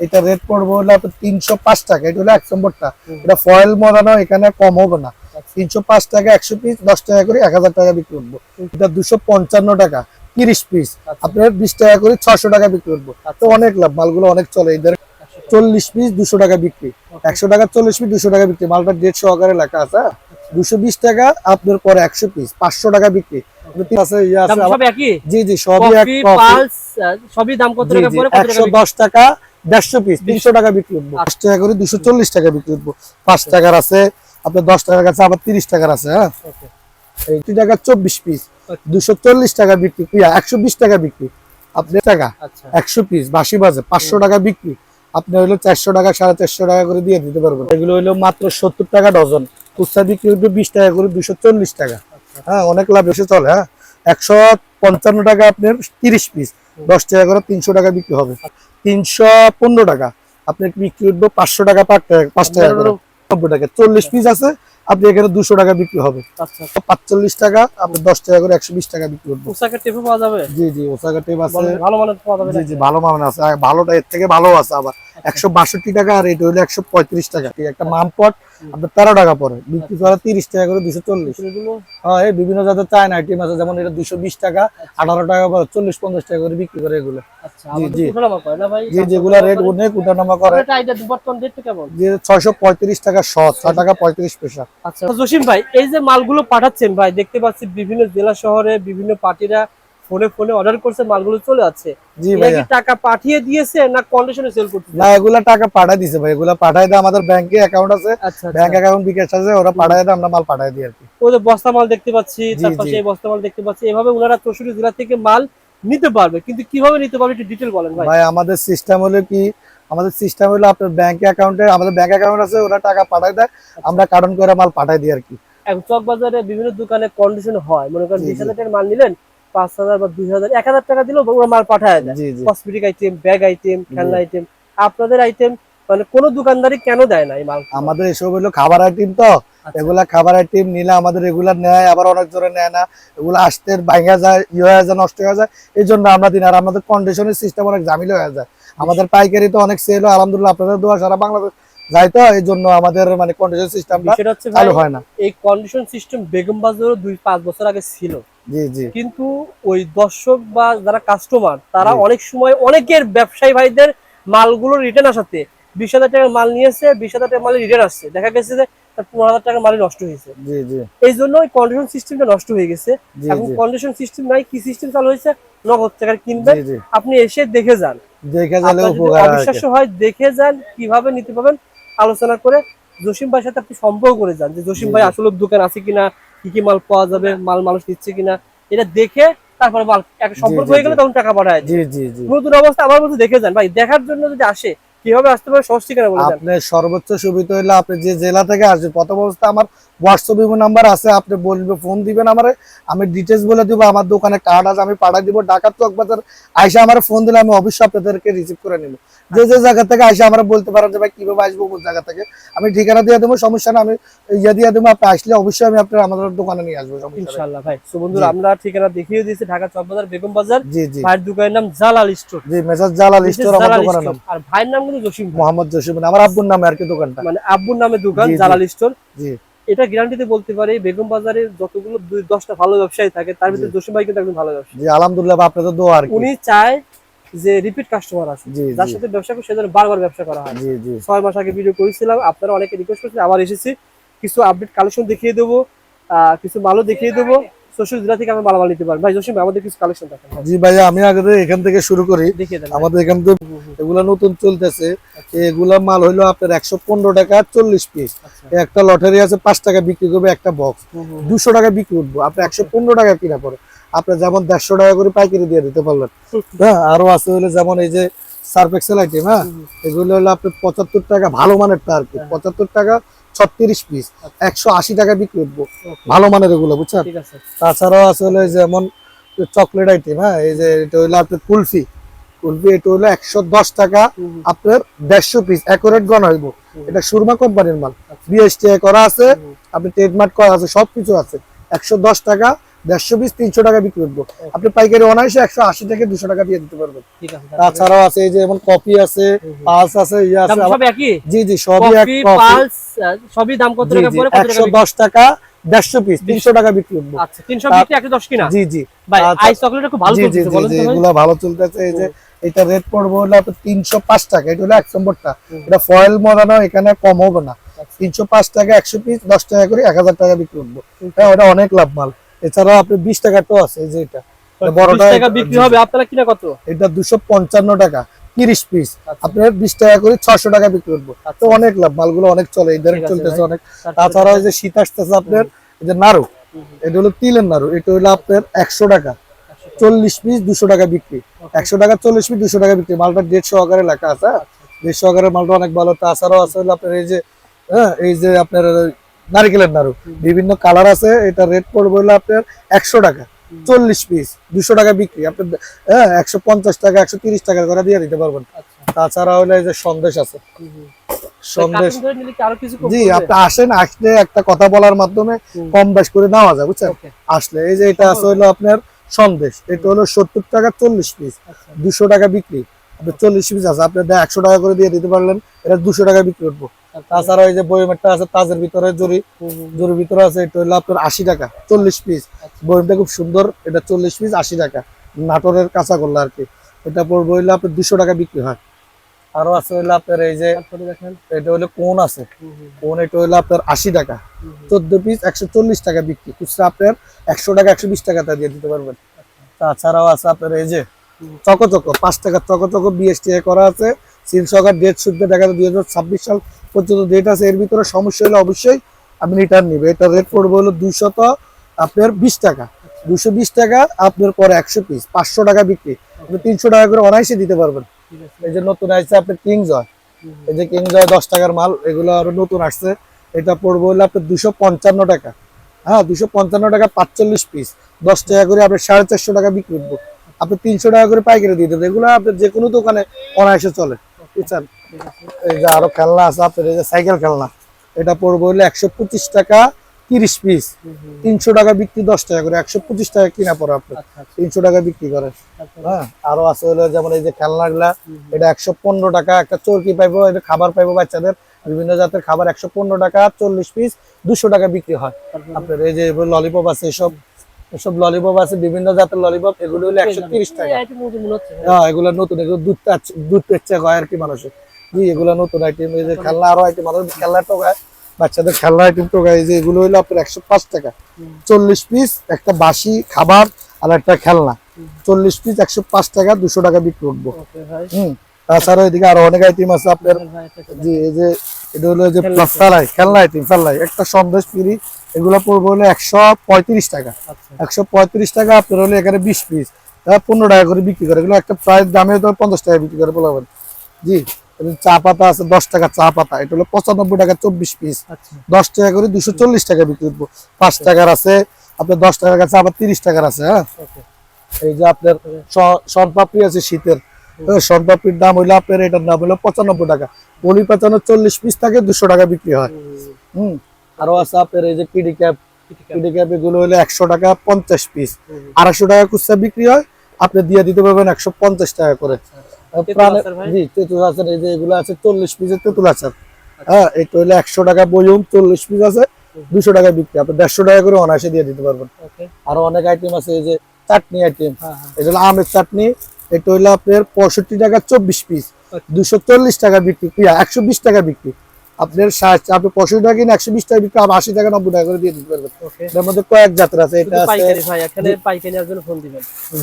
এটা রেট পড়বে তিনশো পাঁচ টাকা, এটা হলো এক নম্বরটা। এটা ফয়েল মরানো এখানে কম হবে না। তিনশো পাঁচ টাকা, একশো পিস দশ টাকা করে এক হাজার টাকা বিক্রি করব। এটা দুশো পঞ্চান্ন টাকা, তিরিশ পিস। আপনার বিশ টাকা করে ছশো টাকা বিক্রি করব। তো অনেক লাভ, মালগুলো অনেক চলে। এদের চল্লিশ পিস দুশো টাকা বিক্রি। একশো টাকা চল্লিশ পিস দুশো টাকা বিক্রি। মালটা দেড়শো সহকারে লেখা আছে হ্যাঁ? দুশো বিশ টাকা আপনার পরে একশো পিস পাঁচশো টাকা বিক্রি। আছে ইয়ে আছে সব একই? জি জি সবই এক কফি কফি। পালস সবই দাম কত টাকা পিস বিক্রি? করব। টাকা করে বিক্রি করব। পাঁচ টাকার আছে আপনার দশ টাকার কাছে আবার তিরিশ টাকার আছে হ্যাঁ? Okay. এইটি টাকা পিস টাকা বিক্রি ইয়া, টাকা বিক্রি। আপনি টাকা একশো পিস বাসি বাজে পাঁচশো টাকা বিক্রি। আপনি হইল চারশো টাকা সাড়ে চারশো টাকা করে দিয়ে দিতে পারবেন। এগুলো হইল মাত্র সত্তর টাকা ডজন। খুচরা বিক্রি হইবে বিশ টাকা করে দুশো চল্লিশ টাকা। হ্যাঁ অনেক লাভ এসে চলে হ্যাঁ। একশো পঞ্চান্ন টাকা আপনার তিরিশ পিস দশ টাকা করে তিনশো টাকা বিক্রি হবে। তিনশো পনেরো টাকা আপনার বিক্রি উঠবে পাঁচশো টাকা পাঁচ টাকা পাঁচ টাকা করে। নব্বই টাকা চল্লিশ পিস আছে আপনি এখানে দুশো টাকা বিক্রি হবে। আচ্ছা পাঁচচল্লিশ টাকা আপনি দশ টাকা করে একশো বিশ টাকা বিক্রি করব। পোশাকের পাওয়া যাবে? জি জি ওসাকা টেপ আছে। ভালো মানের পাওয়া যাবে জি জি ভালো মান আছে। ভালোটা এর থেকে ভালো আছে আবার। একশো বাষট্টি টাকা আর এটা হলো একশো পঁয়ত্রিশ টাকা। একটা মামপট আপনার তেরো টাকা পরে বিক্রি করে তিরিশ টাকা করে দুশো চল্লিশ। হ্যাঁ এই বিভিন্ন জাতের চায়না আইটেম আছে যেমন এটা দুশো বিশ টাকা আঠারো টাকা পরে চল্লিশ পঞ্চাশ টাকা করে বিক্রি করে এগুলো। আচ্ছা জি, যেগুলা রেট অনেক উঠানামা করে। যে ছয়শো পঁয়ত্রিশ টাকা শ ছয় টাকা পঁয়ত্রিশ পয়সা। আচ্ছা জসিম ভাই এই যে মালগুলো পাঠাচ্ছেন ভাই দেখতে পাচ্ছি বিভিন্ন জেলা শহরে বিভিন্ন পার্টিরা ফোনে ফোনে অর্ডার করছে মালগুলো চলে যাচ্ছে। জি ভাই টাকা পাঠিয়ে দিয়েছে না কন্ডিশনে সেল করতে না এগুলা টাকা পাঠাই দিছে ভাই। এগুলা পাঠাই দেয় আমাদের ব্যাংকে অ্যাকাউন্ট আছে। আচ্ছা ব্যাংক অ্যাকাউন্ট বিকাশ আছে ওরা পাঠাই দেয় আমরা মাল পাঠাই দিই আর কি। ওই যে বস্তা মাল দেখতে পাচ্ছি জি, তার পাশে জি। এই বস্তা মাল দেখতে পাচ্ছি। এভাবে ওনারা চৌষট্টি জেলা থেকে মাল নিতে পারবে। কিন্তু কীভাবে নিতে পারবে একটু ডিটেল বলেন ভাই। ভাই আমাদের সিস্টেম হলো কি আমাদের সিস্টেম হলো আপনার ব্যাংক অ্যাকাউন্টে আমাদের ব্যাংক অ্যাকাউন্ট আছে ওরা টাকা পাঠাই দেয় আমরা কার্টন করে মাল পাঠাই দিই আর কি। এখন চক বাজারে বিভিন্ন দোকানে কন্ডিশন হয়। মনে করেন বিশ হাজার মাল নিলেন পাঁচ হাজার বা দুই হাজার এক হাজার টাকা দিলেও ওরা মাল পাঠায় দেয় কসমেটিক আইটেম ব্যাগ আইটেম খেলনা আইটেম আপনাদের আইটেম মানে কোনো দোকানদারি কেন দেয় না এই মাল? আমাদের এসব হলো খাবার আইটেম তো। আচ্ছা। এগুলা খাবার আইটেম নিলে আমাদের রেগুলার নেয় আবার অনেক জোরে নেয় না। এগুলো আসতে ভাঙা যায় ইয়ে হয়ে যায় নষ্ট হয়ে যায়। এই জন্য আমরা দিন আর আমাদের কন্ডিশনের সিস্টেম অনেক জামিল হয়ে যায়। আমাদের পাইকারি তো অনেক সেল হয় আলহামদুলিল্লাহ আপনাদের দোয়া সারা বাংলাদেশ যাই তো। এই জন্য আমাদের মানে কন্ডিশন সিস্টেমটা চালু হয় না। এই কন্ডিশন সিস্টেম বেগম বাজারও দুই পাঁচ বছর আগে ছিল। কিন্তু ওই দর্শক বা যারা কাস্টমার তারা অনেক সময় অনেকের ব্যবসায়ী ভাইদের মালগুলো রিটার্ন আসাতে বিশ হাজার টাকার মাল নিয়েছে বিশ হাজার টাকার মাল রিটার্ন আসছে। দেখা গেছে যে পনেরো হাজার টাকার মালই নষ্ট হয়েছে। জি জি। এই জন্য ওই কন্ডিশন সিস্টেমটা নষ্ট হয়ে গেছে। এখন কন্ডিশন সিস্টেম নাই কি সিস্টেম চালু হয়েছে নগদ টাকার কিনবেন আপনি এসে দেখে যান। দেখে হয় অবিশ্বাস্য হয় দেখে যান কীভাবে নিতে পারবেন। আলোচনা করে জসিম ভাইয়ের সাথে আপনি সম্পর্ক করে যান যে জসিম ভাই। আসলে দোকান আছে কিনা কি কি মাল পাওয়া যাবে মাল মানুষ নিচ্ছে কিনা এটা দেখে তারপরে মাল একটা সম্পর্ক হয়ে গেলে তখন টাকা পাঠায়। জি জি জি। নতুন অবস্থা আমার মধ্যে দেখে যান। ভাই দেখার জন্য যদি আসে কীভাবে আসতে পারে সহজ ঠিকানা বলে দেন। আপনার সর্বোচ্চ সুবিধা হইলে আপনি যে জেলা থেকে আসবেন প্রথম অবস্থা আমার হোয়াটসঅ্যাপ ইমো নাম্বার আছে আপনি বলবে ফোন দিবেন আমারে আমি ডিটেলস বলে দিব আমার দোকানে কার্ড আছে আমি পাঠাই দিব। ঢাকার চকবাজার আইসা আমার ফোন দিলে আমি অবশ্যই আপনাদেরকে রিসিভ করে নিব। যে যে জায়গা থেকে আইসা আমরা বলতে পারেন যে ভাই কীভাবে আসব কোন জায়গা থেকে? আমি ঠিকানা দিয়ে দেবো সমস্যা না আমি ইয়ে দিয়ে দেবো আপনি আসলে অবশ্যই আমি আপনার আমাদের দোকানে নিয়ে আসব। ইনশাআল্লাহ ভাই। তো বন্ধুরা আমরা ঠিকানা দেখিয়ে দিয়েছি ঢাকা চকবাজার বেগম বাজার। জি জি। ভাইয়ের দোকানের নাম জালাল স্টোর। জি মেসাজ জালাল স্টোর আমার দোকানের নাম। আর ভাইয়ের নাম কিন্তু জসিম মোহাম্মদ জসিম আমার আব্বুর নামে আর কি দোকানটা। মানে আব্বুর নামে দোকান। জালাল স্টোর। জি। এটা গ্যারান্টিতে বলতে পারি বেগম বাজারে যতগুলো দুই দশটা ভালো ব্যবসায়ী থাকে তার ভিতরে। জসিম ভাই কিন্তু একজন ভালো ব্যবসায়ী। জি আলহামদুলিল্লাহ আপনাদের দোয়া আর কি। উনি চায় যে রিপিট কাস্টমার আসে যার সাথে ব্যবসা করে সেজন্য বারবার ব্যবসা করা হয়। জি জি। ছয় মাস আগে ভিডিও করেছিলাম আপনারা অনেকে রিকোয়েস্ট করেছেন আবার এসেছি। কিছু আপডেট কালেকশন দেখিয়ে দেবো আহ, কিছু মালও দেখিয়ে দেবো। Social জেলা থেকে আমরা মালামাল নিতে পারেন ভাই জসিম আমাদের কিছু কালেকশন দেখেন। জি ভাইয়া আমি আগে এখান থেকে শুরু করি। দেখিয়ে দেন। ভাই। আমাদের এখান থেকে হুম, হুম, এগুলা নতুন চলতেছে। এগুলা মাল হইল আপনার একশো পনেরো টাকা চল্লিশ পিস আচ্ছা। একটা লটারি আছে পাঁচ টাকা বিক্রি করবে একটা বক্স দুশো টাকা বিক্রি করব। আপনি একশো পনেরো টাকা কিনা পরে আপনি যেমন দেড়শো টাকা করে পাইকারি দিয়ে দিতে পারলেন। হ্যাঁ আরও আছে হলো যেমন এই যে সার্ফ এক্সেল আইটেম হ্যাঁ। এগুলো হলো আপনি পঁচাত্তর টাকা ভালো মানেরটা আর কি। পঁচাত্তর টাকা ছত্রিশ পিস একশো আশি টাকা বিক্রি করব। ভালো মানের এগুলো বুঝছেন? তাছাড়াও আসলে যেমন চকলেট আইটেম হ্যাঁ এই যে এটা হইল আপনার কুলফি। কুলফি এটা হইল একশো দশ টাকা আপনার দেড়শো পিস অ্যাকোরেট গন হইব। এটা সুরমা কোম্পানির মাল। বিএসটি করা আছে আপনি ট্রেডমার্ক করা আছে সবকিছু আছে। একশো দশ টাকা দেড়শো পিস তিনশো টাকা বিক্রি করব। আপনি পাইকারি অনায়াসে একশো আশি থেকে দুশো টাকা দিয়ে দিতে পারবেন? তাছাড়াও আছে এই যে যেমন কফি আছে পালস আছে ইয়ে আছে জি জি সবই এক সবই দাম কত টাকা পড়ে? একশো দশ টাকা দেড়শো পিস তিনশো টাকা বিক্রি করব। আচ্ছা 300 তা- বিক্রি 110 কিনা? জি জি। ভাই আচ্ছা। আইস চকলেট খুব ভালো জি জি চলতেছে জি এগুলা ভালো এই যে এটা রেট পড়ব হলো তিনশো পাঁচ টাকা এটা হলো এক নম্বরটা। এটা ফয়েল মরানো এখানে কম হবে না। আচ্ছা। তিনশো পাঁচ টাকা একশো পিস দশ টাকা করে এক হাজার টাকা বিক্রি করব। হ্যাঁ ওটা অনেক লাভ মাল। এছাড়াও আপনি বিশ টাকা তো আছে এই যে এটা। এটা 20 বড়টা টাকা বিক্রি হবে আপনারা কিনা কত? এটা দুশো পঞ্চান্ন টাকা তিরিশ পিস আচ্ছা। আপনার বিশ টাকা করে ছশো টাকা বিক্রি করব। তো আচ্ছা। অনেক লাভ মালগুলো অনেক চলে এই ঠিক চলতেছে অনেক। তাছাড়া যে শীত আসতেছে আপনার যে নাড়ু এটা হলো তিলের নাড়ু এটা হলো আপনার একশো টাকা। চল্লিশ পিস দুশো টাকা বিক্রি। একশো টাকা চল্লিশ পিস দুশো টাকা বিক্রি। মালটা ডেট সহকারে লেখা আছে হ্যাঁ? ডেট সহকারে মালটা অনেক ভালো। তাছাড়াও আছে হলো আপনার এই যে হ্যাঁ? এই যে আপনার নারিকেলের নাড়ু। বিভিন্ন কালার আছে এটা রেট পড়বে হলো আপনার একশো টাকা চল্লিশ পিস দুশো টাকা বিক্রি। আপনার হ্যাঁ একশো পঞ্চাশ টাকা একশো তিরিশ টাকা করে দিয়ে দিতে পারবেন। আচ্ছা। তাছাড়া হলো এই যে সন্দেশ আছে। সন্দেশ জি আপনি আসেন আসলে একটা কথা বলার মাধ্যমে কম বেশ করে নেওয়া যায় বুঝছেন? আসলে এই যে এটা আছে হলো আপনার সন্দেশ এটা হলো সত্তর টাকা চল্লিশ পিস আচ্ছা। দুশো টাকা বিক্রি। আপনার চল্লিশ পিস আছে আপনি একশো টাকা করে দিয়ে দিতে পারলেন এটা দুশো টাকা বিক্রি করব তাছাড়া ওই যে বইমেরটা আছে তাজের ভিতরে জরি জরির ভিতরে আছে এটা হলো আপনার আশি টাকা চল্লিশ পিস। আচ্ছা। বইমটা খুব সুন্দর এটা চল্লিশ পিস আশি টাকা। নাটোরের কাঁচা করল আর কি। এটা পড়ব হইলে আপনার দুশো টাকা বিক্রি হয়। আরও আছে হইলে আপনার এই যে এটা হলো কোন আছে? কোন এটা হলো আপনার আশি টাকা। চোদ্দ পিস একশো চল্লিশ টাকা বিক্রি। খুচরা আপনার একশো টাকা একশো বিশ টাকা দিয়ে দিতে পারবেন। তাছাড়াও আছে আপনার এই যে হুম। চকো চকো পাঁচ টাকা চকো চকো বিএসটি করা আছে। সিল সরকার ডেট শুদ্ধ দেখা দুই হাজার ছাব্বিশ সাল পর্যন্ত ডেট আছে। এর ভিতরে সমস্যা হলে অবশ্যই আপনি রিটার্ন নিবে। এটা রেট পড়বে হলো দুইশত আপনার বিশ টাকা। দুশো বিশ টাকা আপনার পরে একশো পিস পাঁচশো টাকা বিক্রি। আপনি তিনশো টাকা করে অনায়াসে দিতে পারবেন। এই যে নতুন আসছে আপনার কিং জয়। এই যে কিং জয় দশ টাকার মাল এগুলো আরও নতুন আসছে। এটা পড়বে হলো আপনার দুশো পঞ্চান্ন টাকা। হ্যাঁ দুশো পঞ্চান্ন টাকা পাঁচচল্লিশ পিস দশ টাকা করে আপনার সাড়ে চারশো টাকা বিক্রি করব। আপনি তিনশো টাকা করে পাইকারি দিয়ে দেবেন। এগুলো আপনার যে কোনো দোকানে অনায়াসে চলে। বুঝছেন এই যে আরও খেলনা আছে আপনার এই যে সাইকেল খেলনা এটা পড়বে হলো একশো পঁচিশ টাকা তিরিশ পিস। তিনশো টাকা বিক্রি দশ টাকা করে। একশো পঁচিশ টাকা কিনা পড়ে আপনার। আচ্ছা আচ্ছা। তিনশো টাকা বিক্রি করে। হ্যাঁ আরও আছে হলো যেমন এই যে খেলনাগুলা হুম, হুম। এটা একশো পনেরো টাকা একটা চরকি পাইবো এটা খাবার পাইবো বাচ্চাদের। বিভিন্ন জাতের খাবার একশো পনেরো টাকা চল্লিশ পিস দুশো টাকা বিক্রি হয়। আপনার এই যে ললিপপ আছে এসব এসব ললিপপ আছে বিভিন্ন জাতের ললিপপ এগুলো হলো একশো তিরিশ টাকা। হ্যাঁ এগুলো নতুন এগুলো দুধ পেচ্ছে হয় আর কি মানুষের। জি এগুলো নতুন আইটেম এই যে খেলনা আরও আইটেম আরও খেলনা টোকায় বাচ্চাদের খেলনা আইটেম টোকায় এই যে এগুলো হলো আপনার একশো পাঁচ টাকা। চল্লিশ পিস একটা বাসি খাবার আর একটা খেলনা। চল্লিশ পিস একশো পাঁচ টাকা দুশো টাকা বিক্রি করব। হুম। তাছাড়া এদিকে আরও অনেক আইটেম আছে আপনার জি এই যে এটা হলো যে খেলনা ফেলাই খেলনা আইটেম ফেলাই একটা সন্দেশ ফ্রি এগুলো পড়বে হলো একশো পঁয়ত্রিশ টাকা। আচ্ছা, একশো পঁয়ত্রিশ টাকা আপনার হলো এখানে বিশ পিস তারা পনেরো টাকা করে বিক্রি করে। এগুলো একটা প্রায় দামে তো পঞ্চাশ টাকা বিক্রি করে বলাবেন জি চা পাতা আছে দশ টাকা চা পাতা। এটা হলো পঁচানব্বই টাকা চব্বিশ পিস আচ্ছা, দশ টাকা করে দুশো চল্লিশ টাকা বিক্রি করব। পাঁচ টাকার আছে আপনার দশ টাকার কাছে আবার তিরিশ টাকার আছে হ্যাঁ? এই যে আপনার স- শনপাপড়ি আছে শীতের। শনপাপড়ির দাম হইল আপনার এটার দাম হলো পঁচানব্বই টাকা। পলি পাঁচানো চল্লিশ পিস থাকে দুশো টাকা বিক্রি হয়। হুম, আরও আছে আপনার এই যে পিডি ক্যাপ। PD cap. এগুলো হলো একশো টাকা পঞ্চাশ পিস। আড়াইশো টাকা খুচরা বিক্রি হয় আপনি দিয়ে দিতে পারবেন একশো পঞ্চাশ টাকা করে। তেঁতুল আচার জি তেঁতুল আচার এই যে এগুলো আছে চল্লিশ পিসের তেঁতুল আচার। হ্যাঁ এটা হলো একশো টাকা বইম চল্লিশ পিস আছে দুশো টাকা বিক্রি। আপনি দেড়শো টাকা করে অনায়াসে দিয়ে দিতে পারবেন। আরও অনেক আইটেম আছে এই যে চাটনি আইটেম হ্যাঁ, হ্যাঁ। এটা হলো আমের চাটনি এটা হলো আপনার পঁয়ষট্টি টাকা চব্বিশ পিস আচ্ছা। দুশো চল্লিশ টাকা বিক্রি একশো বিশ টাকা বিক্রি। আপনার ষাট- আপনি পঁয়ষট্টি টাকা কিনে একশো বিশ টাকা বিক্রি আপনি আশি টাকা নব্বই টাকা করে দিয়ে দিতে পারবেন। এটার মধ্যে কয়েক জাতের আছে এটা।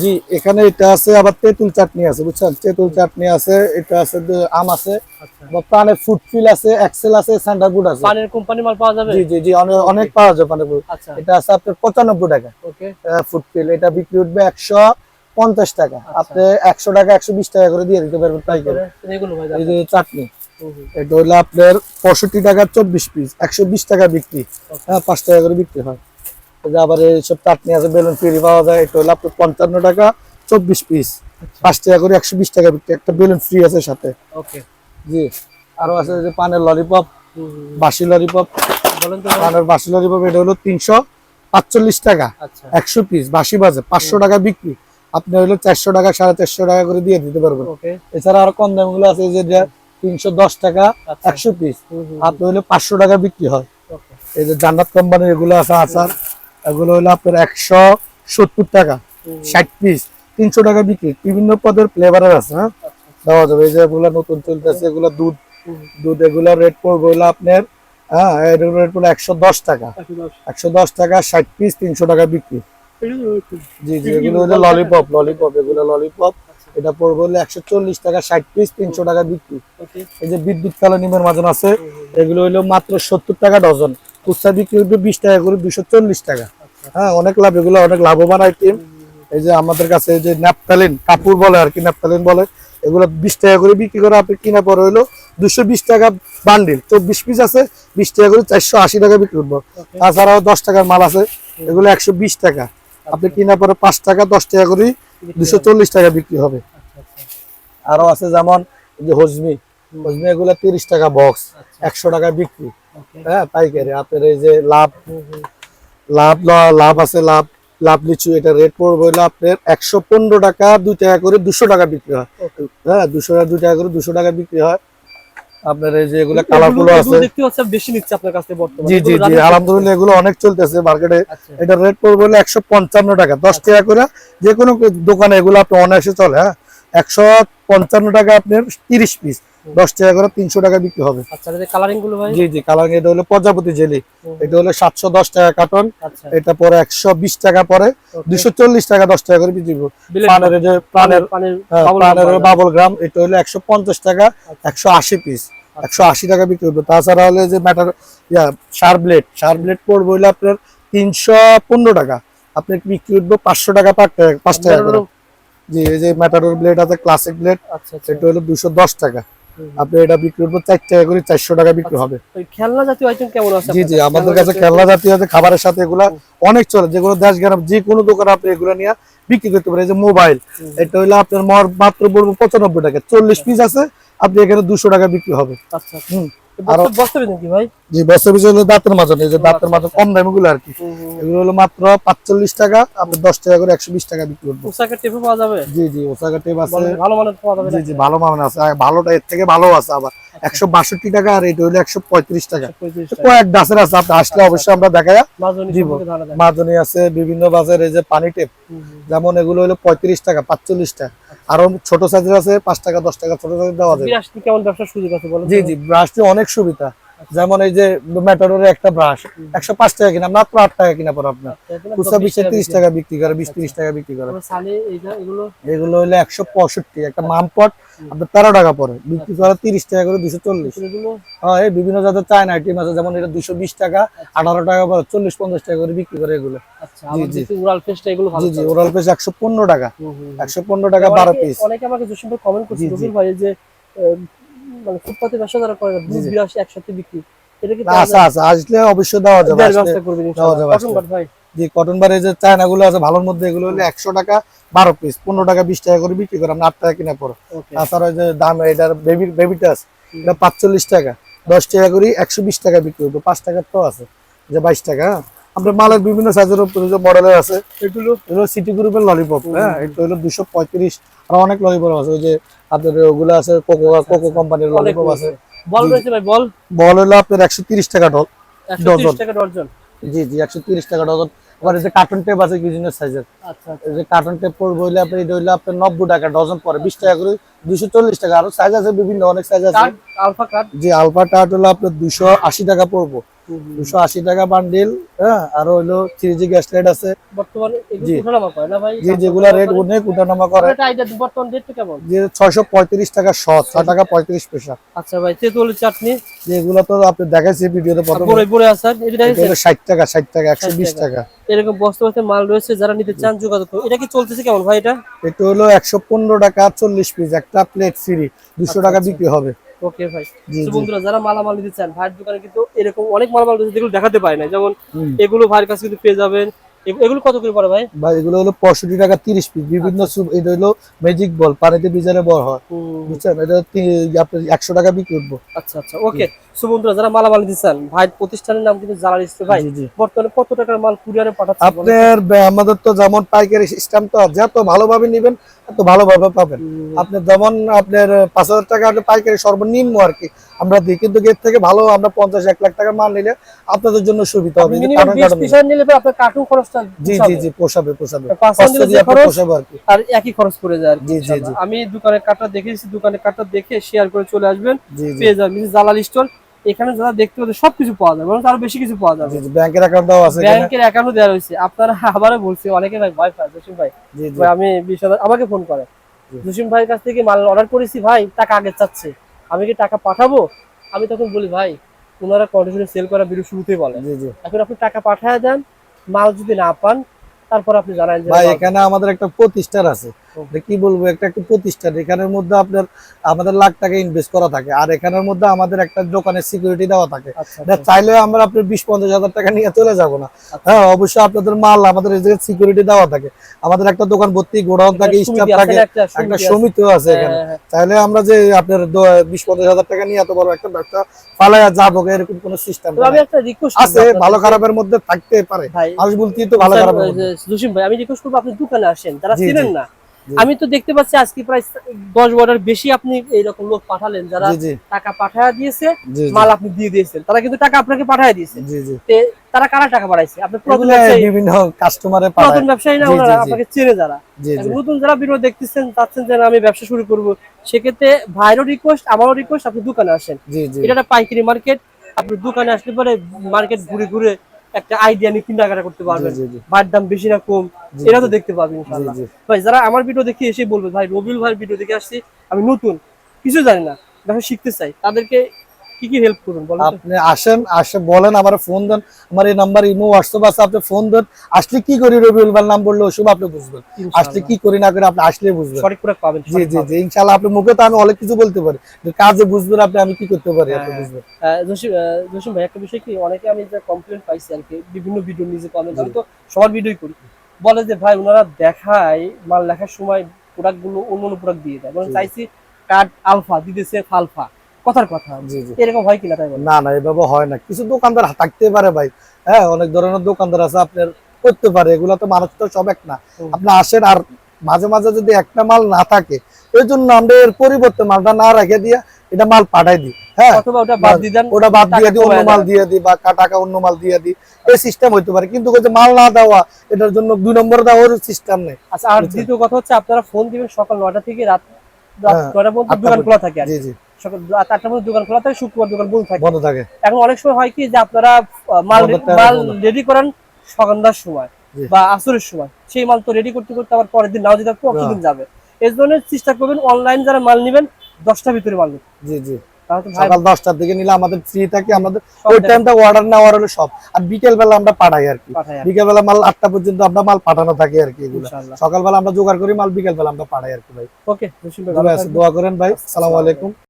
জি এখানে এটা আছে আবার তেঁতুল চাটনি আছে বুঝছেন? তেঁতুল চাটনি আছে এটা আছে আম আছে আচ্ছা। প্রাণের ফুড ফিল আছে এক্সেল আছে স্যান্ডারউড আছে। পানের কোম্পানি মাল পাওয়া যাবে? জি জি জি অনেক পাওয়া যায় প্রাণের food। আচ্ছা। এটা আছে আপনার পঁচানব্বই টাকা। ওকে ফুড ফিল এটা বিক্রি উঠবে একশো পঞ্চাশ টাকা। আচ্ছা। আপনি একশো টাকা একশো বিশ টাকা করে দিয়ে দিতে পারবেন পাইকারি। এই যে চাটনি। এটা হলো আপনার পঁয়ষট্টি টাকা চব্বিশ পিস একশো বিশ টাকা বিক্রি। হ্যাঁ পাঁচ টাকা করে বিক্রি হয়। আবার এইসব চাটনি আছে বেলুন ফ্রি পাওয়া যায় এটা হলো আপনার পঞ্চান্ন টাকা চব্বিশ পিস। পাঁচ টাকা করে একশো বিশ টাকা বিক্রি। একটা বেলুন ফ্রি আছে সাথে। ওকে। জি। আরও আছে যে পানের ললিপপ। বাসি ললিপপ বলেন তো পানের বাসি ললিপপ এটা হলো তিনশো পাঁচচল্লিশ টাকা। আচ্ছা। একশো পিস বাসি বাজে পাঁচশো টাকা বিক্রি। আপনি হইল চারশো টাকা সাড়ে চারশো টাকা করে দিয়ে দিতে পারবেন। এছাড়া আরও কম দামগুলো আছে যে তিনশো দশ টাকা আচ্ছা। একশো পিস আপনি হইলে পাঁচশো টাকা বিক্রি হয়। এই যে জান্নাত কোম্পানির এগুলো আছে আচার এগুলো হলো আপনার একশো সত্তর টাকা ষাট পিস তিনশো টাকা বিক্রি। বিভিন্ন পদের ফ্লেভারের আছে হ্যাঁ? আচ্ছা, দেওয়া যাবে। এই যে এগুলো নতুন চলতেছে এগুলো দুধ দুধ এগুলো রেট পড়বে হলো আপনার হ্যাঁ এগুলো রেট পড়বে একশো দশ টাকা। একশো দশ। টাকা ষাট পিস তিনশো টাকা বিক্রি। জি জি এগুলো এগুলো হলো ললিপপ ললিপপ এগুলো ললিপপ আচ্ছা, এটা পড়বে হলো একশো চল্লিশ টাকা ষাট পিস তিনশো টাকা বিক্রি। এই যে বিদ্যুৎ কালো নিমের মাজন আছে এগুলো হলো মাত্র সত্তর টাকা ডজন। খুচরা বিক্রি বিশ টাকা করে দুশো চল্লিশ টাকা। আচ্ছা, হ্যাঁ অনেক লাভ এগুলো অনেক লাভবান আইটেম এই যে আমাদের কাছে যে ন্যাপথালিন কাপড় বলে আর কি ন্যাপথালিন বলে এগুলো বিশ টাকা করে বিক্রি করে আপনি কিনা পরে হলো দুশো বিশ টাকা বান্ডিল। চব্বিশ পিস আছে বিশ টাকা করে চারশো আশি টাকা বিক্রি করব। তাছাড়াও দশ টাকার মাল আছে এগুলো একশো বিশ টাকা। আপনি কিনা পরে পাঁচ টাকা দশ টাকা করে দুশো চল্লিশ টাকা বিক্রি হবে। আচ্ছা, আচ্ছা, আরও আছে যেমন যে হজমি। হজমি এগুলো তিরিশ টাকা বক্স আচ্ছা, একশো টাকা বিক্রি। হ্যাঁ পাইকারি। আপনার এই যে লাভ লাভ লাভ আছে লাভ লাভ লিচু এটা রেট পড়বে হলো আপনার একশো পনেরো টাকা দুই টাকা করে দুশো টাকা বিক্রি হয়। হ্যাঁ দুশো টাকা দুই টাকা করে দুশো টাকা বিক্রি হয়। আপনার এই যে এগুলো কালারফুল আছে। দেখতে পাচ্ছি বেশি নিচ্ছে আপনার কাছে বর্তমানে। জি জি জি আলহামদুলিল্লাহ এগুলো অনেক চলতেছে মার্কেটে আচ্ছা। এটা রেট পড়বে হলো একশো পঞ্চান্ন টাকা দশ টাকা করে যে কোনো দোকানে এগুলো আপনি অনায়াসে চলে হ্যাঁ? একশো পঞ্চান্ন টাকা আপনার তিরিশ পিস দশ টাকা করে তিনশো টাকা বিক্রি হবে। আচ্ছা এই কালারিংগুলো ভাই? জি জি কালার এটা হলো প্রজাপতি জেলি এটা হলো সাতশো দশ টাকা কার্টন আচ্ছা। এটা পরে একশো বিশ টাকা পরে ওকে। দুশো চল্লিশ টাকা দশ টাকা করে বিক্রি যে প্রাণের পানির হ্যাঁ, প্রাণের বাবল গ্রাম এটা হলো একশো পঞ্চাশ টাকা আচ্ছা। একশো আশি পিস একশো আশি টাকা বিক্রি করব। তাছাড়া হলে যে ম্যাটার ইয়া সার ব্লেড সার ব্লেড পড়বে হলো আপনার তিনশো পনেরো টাকা। আপনি বিক্রি করব পাঁচশো টাকা পাঁচ টাকা করে। জি এই যে ম্যাটারোর ব্লেড আছে ক্লাসিক ব্লেড আচ্ছা আচ্ছা। এটা হলো দুশো দশ টাকা। আপনি এটা বিক্রি করব চার টাকা করে চারশো টাকা বিক্রি হবে। খেলনা জাতীয় আইটেম কেমন আছে জি জি? আমাদের কাছে খেলনা জাতীয় আছে খাবারের সাথে এগুলা অনেক চলে যেগুলো দেশ গ্রাম যে কোনো দোকানে আপনি এগুলো নিয়ে বিক্রি করতে পারে যে মোবাইল এটা হইল আপনার মাত্র বলব পঁচানব্বই টাকা। চল্লিশ পিস আছে আপনি এখানে দুশো টাকা বিক্রি হবে। আচ্ছা আচ্ছা। হুম। ভালো ভালোটা এর থেকে আছে আবার। একশো বাষট্টি টাকা আর এটা হলো একশো পঁয়ত্রিশ টাকা। কয়েক দাসের আছে আপনি আসলে অবশ্যই আমরা দেখায় মাজনি দিব। মাজনি আছে বিভিন্ন বাজার এই যে পানি টেপ। যেমন এগুলো হলো পঁয়ত্রিশ টাকা পাঁচচল্লিশ টাকা। আরও ছোট সাইজের আছে পাঁচ টাকা দশ টাকা ছোট সাইজের দেওয়া বিরাশটি কেমন ব্যবসার সুযোগ আছে জি জি ব্রাশটি অনেক সুবিধা। যেমন এই যে ম্যাটাডোর একটা ব্রাশ একশো পাঁচ টাকা কিনা মাত্র আট টাকা কিনা পর আপনার। খুচরা বিশ তিরিশ টাকা বিক্রি করে বিশ তিরিশ টাকা বিক্রি করে। এগুলো? এগুলো হলো একশো পঁয়ষট্টি একটা মামপট আপনার তেরো টাকা পরে বিক্রি করে তিরিশ টাকা করে দুশো চল্লিশ। হ্যাঁ এই বিভিন্ন জাতের চায়না আইটেম আছে যেমন এটা দুশো বিশ টাকা আঠারো টাকা পরে চল্লিশ পঞ্চাশ টাকা করে বিক্রি করে এগুলো। আচ্ছা জি। জি। জি ওরাল পেস একশো পনেরো টাকা। একশো পনেরো টাকা বারো পিস অনেকে আমাকে কমেন্ট করছে যে মানে ফুটপাতে ব্যবসা যারা করে। বিরাশি একসাথে বিক্রি এটা কি আচ্ছা আচ্ছা আসলে অবশ্যই দেওয়া যাবে ব্যবস্থা দেওয়া কখন ভাই। যে কটন বারে যে চায়না গুলো আছে ভালোর মধ্যে এগুলো হলে একশো টাকা বারো পিস পনেরো টাকা বিশ টাকা করে বিক্রি করে আমরা আট টাকা কিনা পড়ো তাছাড়া ওই যে দাম এটার বেবি বেবি টাচ এটা পাঁচচল্লিশ টাকা দশ টাকা করে একশো বিশ টাকা বিক্রি করব পাঁচ টাকার তো আছে যে বাইশ টাকা আপনার মালের বিভিন্ন সাইজের মডেলের আছে এগুলো এগুলো সিটি গ্রুপের ললিপপ হ্যাঁ? এটা হলো দুশো পঁয়ত্রিশ। আর অনেক ললিপপ আছে ওই যে আপনার ওগুলো আছে কোকো কোকো কোম্পানির ললিপপ আছে। বল রয়েছে ভাই বল। বল হলো আপনার একশো তিরিশ টাকা ডল ডজন। জি জি একশো তিরিশ টাকা ডজন আবার এই যে কার্টুন টেপ আছে বিভিন্ন সাইজের আচ্ছা এই যে কার্টন টেপ পড়বে হইলে আপনার এটা হইলে আপনার নব্বই টাকা ডজন পরে বিশ টাকা করে দুশো চল্লিশ টাকা। আরও সাইজ আছে বিভিন্ন অনেক সাইজ আছে। আলফা কার্ড যে আলফা টার্ট হলো আপনার দুশো আশি টাকা পড়ব। দুশো আশি টাকা বান্ডিল হ্যাঁ? আর হইল থ্রি জি গ্যাস লাইট আছে। বর্তমানে জি। যেগুলা রেট অনেক উঠানামা করে। যে ছয়শো পঁয়ত্রিশ টাকা শ ছয় টাকা পঁয়ত্রিশ পয়সা। আচ্ছা ভাই তেঁতুল চাটনি। যেগুলো তো আপনি দেখাইছি ভিডিওতে প্রথমে। হলো ষাট টাকা ষাট টাকা একশো বিশ টাকা। টাকা। এরকম বস্তা বস্তা মাল রয়েছে যারা নিতে চান যোগাযোগ এটা কি চলতেছে কেমন ভাই এটা? এটা হলো একশো পনেরো টাকা চল্লিশ পিস একটা প্লেট ফ্রি দুশো টাকা বিক্রি হবে। ওকে ভাই। বন্ধুরা যারা মালামাল নিতে চান ভাইয়ের দোকানে কিন্তু এরকম অনেক মালামাল রয়েছে যেগুলো দেখাতে পায় না যেমন। এগুলো ভাইয়ের কাছে কিন্তু পেয়ে যাবেন। এগুলো কত করে পড়ে ভাই? বা এগুলো হলো পঁয়ষট্টি টাকা তিরিশ পিস বিভিন্ন আচ্ছা, এটা হলো ম্যাজিক বল পানিতে হয়। বুঝছেন? এটা আপনার একশো টাকা বিক্রি করব আচ্ছা আচ্ছা। ওকে সো বন্ধুরা যারা মালামাল চান ভাই প্রতিষ্ঠানের নাম কিন্তু জালাল ইস্তে ভাই। বর্তমানে কত টাকার মাল কুরিয়ারে পাঠাচ্ছে বলেন? আপনার আমাদের তো যেমন পাইকারি সিস্টেম তো যত ভালোভাবে নিবেন তত ভালোভাবে পাবেন। হুম, আপনার যেমন আপনার পাঁচ হাজার টাকা পাইকারি সর্বনিম্ন আর কি আমরা দিই কিন্তু এর থেকে ভালো আমরা পঞ্চাশ এক লাখ টাকা মাল নিলে আপনাদের জন্য সুবিধা হবে যদি মিনিমাম কার্টন 20 কার্টন পিস নিলে পরে আপনার কার্টুন খরচটা জি জি। জি পোষাবে পোষাবে। আর কি। আর একই খরচ পড়ে যায় জি, জি, আমি দোকানের কার্ডটা দেখেছি দোকানের কার্ডটা দেখে শেয়ার করে চলে আসবেন। পেয়ে যাবেন। জালাল স্টোর এখানে যারা দেখতে পাবেন সবকিছু পাওয়া যায় বরং আরও বেশি কিছু পাওয়া যাবে। ব্যাংকের অ্যাকাউন্ট আছে ব্যাংকের অ্যাকাউন্ট দেওয়া রয়েছে। আপনারা আবারও বলছি অনেকে ভাই ভয় পায় জসিম ভাই। ভাই আমি বিশ আমাকে ফোন করে। জসিম ভাইয়ের কাছ থেকে মাল অর্ডার করেছি ভাই টাকা আগে চাচ্ছে। আমি কি টাকা পাঠাবো? আমি তখন বলি ভাই ওনারা কন্ডিশনে সেল করা বিরু শুরুতেই বলে। জি জি। এখন আপনি টাকা পাঠায় দেন মাল যদি না পান তারপর আপনি জানান ভাই এখানে আমাদের একটা প্রতিষ্ঠান আছে। কি বলব একটা একটা প্রতিষ্ঠান এখানের মধ্যে আপনার আমাদের লাখ টাকা ইনভেস্ট করা থাকে আর এখানের মধ্যে আমাদের একটা দোকানের সিকিউরিটি দেওয়া থাকে। আচ্ছা চাইলে আমরা আপনার বিশ পঞ্চাশ হাজার টাকা নিয়ে চলে যাব না। আচ্ছা। হ্যাঁ অবশ্যই আপনাদের মাল আমাদের সিকিউরিটি দেওয়া থাকে। আমাদের একটা দোকান ভর্তি গোডাউন থাকে স্টাফ থাকে একটা একটা সমিতি আছে। সমিতিও আছে এখানে। হ্যাঁ, হ্যাঁ, চাইলে আমরা যে আপনার বিশ পঞ্চাশ হাজার টাকা নিয়ে এত বড় একটা ব্যবসা পালায়া যাব এরকম কোনো সিস্টেম আছে ভালো খারাপের মধ্যে থাকতে পারে। মানুষ বলতেই তো ভালো জসিম ভাই আমি রিকোয়েস্ট করব আপনি দোকানে আসেন যারা জি। চিনেন না। আমি তো দেখতে পাচ্ছি আজকে প্রায় দশ বারের বেশি আপনি এইরকম লোক পাঠালেন যারা টাকা পাঠায় দিয়েছে মাল আপনি দিয়ে দিয়েছেন। তারা কিন্তু টাকা আপনাকে পাঠায় দিয়েছে। তারা কারা টাকা পাঠাইছে আপনি বিভিন্ন কাস্টমারে পুরাতন পাঠায়। ব্যবসায়ী না ওনারা আপনাকে চেনে যারা। নতুন যারা বিনোদ দেখতেছেন চাচ্ছেন যে আমি ব্যবসা শুরু করব। সেক্ষেত্রে ভাইরও রিকোয়েস্ট আমারও রিকোয়েস্ট আপনি দোকানে আসেন। এটা একটা পাইকারি মার্কেট আপনি দোকানে আসলে পরে মার্কেট ঘুরে ঘুরে একটা আইডিয়া নিয়ে কেনাকাটা করতে পারবেন। ভাইয়ের দাম বেশি না কম এটা তো দেখতে পাবেন ইনশাআল্লাহ। ভাই যারা আমার ভিডিও দেখে এসে বলবে ভাই রবিউল ভাইয়ের ভিডিও দেখে আসছি আমি নতুন কিছু জানি না দেখো শিখতে চাই। তাদেরকে কি কি হেল্প করুন বলেন আপনি আসেন আসে বলেন আমার ফোন দেন। আমার এই নাম্বার ইমো হোয়াটসঅ্যাপ আছে আপনি ফোন দেন। আসলে কি করি রবিউল ভাই নাম বললে ওসব আপনি বুঝবেন। আসলে কি করি না করে আপনি আসলে বুঝবেন। সঠিক করে পাবেন জি জি জি ইনশাআল্লাহ আপনি মুখে তো আমি অনেক কিছু বলতে পারি। কিন্তু কাজে বুঝবেন আপনি আমি কি করতে পারি আপনি হ্যাঁ। বুঝবেন। জসিম ভাই একটা বিষয় কি অনেকে আমি যে কমপ্লেন পাইছি আর কি বিভিন্ন ভিডিও নিজে কমেন্ট আমি তো সবার ভিডিওই করি। বলে যে ভাই ওনারা দেখায় মাল লেখার সময় প্রোডাক্টগুলো অন্য অন্য প্রোডাক্ট দিয়ে দেয়। মানে চাইছি কার্ড আলফা দিতেছে ফালফা কথার কথা। জি জি। এরকম হয় তাই না না এভাবে হয় না। কিছু দোকানদার থাকতে পারে ভাই। হ্যাঁ অনেক ধরনের দোকানদার আছে আপনার করতে পারে। এগুলা তো মানুষ তো সব এক না। আপনি আসেন আর মাঝে মাঝে যদি একটা মাল না থাকে এই জন্য আমরা এর পরিবর্তে মালটা না রেখে দিয়া এটা মাল পাঠাই দিই। হ্যাঁ ওটা বাদ দিয়ে ওটা বাদ দিয়ে দিই অন্য মাল দিয়ে দিই বা টাকা অন্য মাল দিয়ে দিই। এই সিস্টেম হইতে পারে। কিন্তু যে মাল না দেওয়া এটার জন্য দুই নম্বর দেওয়ার সিস্টেম নেই। আচ্ছা আর বুঝছেন? দ্বিতীয় কথা হচ্ছে আপনারা ফোন দিবেন সকাল নয়টা থেকে রাত হ্যাঁ, নয়টা পর্যন্ত দোকান খোলা থাকে জি। পর্যন্ত দোকান খোলা থাকে শুক্রবার দোকান বন্ধ থাকে। বন্ধ থাকে। এখন অনেক সময় হয় কি যে আপনারা মাল মাল রেডি করেন সন্ধ্যার সময় বা আসরের সময়। সেই মাল তো রেডি করতে করতে আবার পরের দিন নাও যেতে দিন যাবে। জন্য চেষ্টা করবেন অনলাইন যারা মাল নেবেন দশটার ভিতরে মাল নেবেন। জি জি। সকাল দশটার দিকে নিলে আমাদের ফ্রি থাকে আমাদের ওই টাইমটা অর্ডার নেওয়ার হলো সব। আর বিকেল বেলা আমরা পাঠাই আর কি। বিকেল বেলা মাল আটটা পর্যন্ত আমরা মাল পাঠানো থাকে আর কি এগুলো। সকালবেলা আমরা জোগাড় করি মাল বিকেল বেলা আমরা পাঠাই আর কি ভাই। ওকে। দোয়া করেন ভাই। সালাম আলাইকুম।